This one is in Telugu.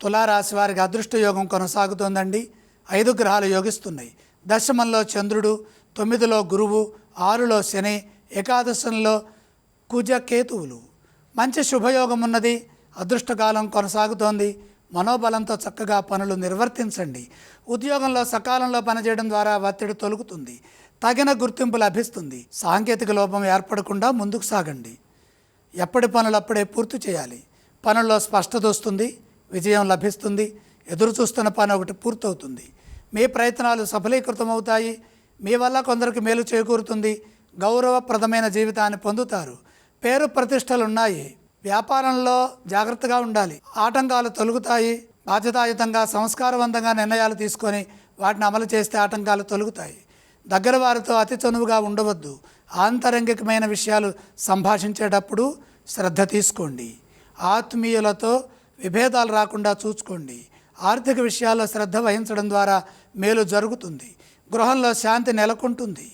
తులారాశి వారికి అదృష్ట యోగం కొనసాగుతోందండి. ఐదు గ్రహాలు యోగిస్తున్నాయి. దశమంలో చంద్రుడు తొమ్మిదిలో గురువు ఆరులో శని ఏకాదశంలో కుజ కేతువులు మంచి శుభయోగం ఉన్నది. అదృష్టకాలం కొనసాగుతోంది. మనోబలంతో చక్కగా పనులు నిర్వర్తించండి. ఉద్యోగంలో సకాలంలో పనిచేయడం ద్వారా ఒత్తిడి తొలుగుతుంది. తగిన గుర్తింపు లభిస్తుంది. సాంకేతిక లోపం ఏర్పడకుండా ముందుకు సాగండి. ఎప్పటి పనులు అప్పుడే పూర్తి చేయాలి. పనుల్లో స్పష్టత వస్తుంది. విజయం లభిస్తుంది. ఎదురు చూస్తున్న పని ఒకటి పూర్తవుతుంది. మీ ప్రయత్నాలు సఫలీకృతమవుతాయి. మీ వల్ల కొందరికి మేలు చేకూరుతుంది. గౌరవప్రదమైన జీవితాన్ని పొందుతారు. పేరు ప్రతిష్టలు ఉన్నాయి వ్యాపారంలో జాగ్రత్తగా ఉండాలి. ఆటంకాలు తొలుగుతాయి. బాధ్యతాయుతంగా సంస్కారవంతంగా నిర్ణయాలు తీసుకొని వాటిని అమలు చేస్తే ఆటంకాలు తొలుగుతాయి. దగ్గర వారితో అతి చనువుగా ఉండవద్దు. ఆంతరంగికమైన విషయాలు సంభాషించేటప్పుడు శ్రద్ధ తీసుకోండి. ఆత్మీయులతో విభేదాలు రాకుండా చూసుకోండి. ఆర్థిక విషయాల్లో శ్రద్ధ వహించడం ద్వారా మేలు జరుగుతుంది. గృహంలో శాంతి నెలకొంటుంది.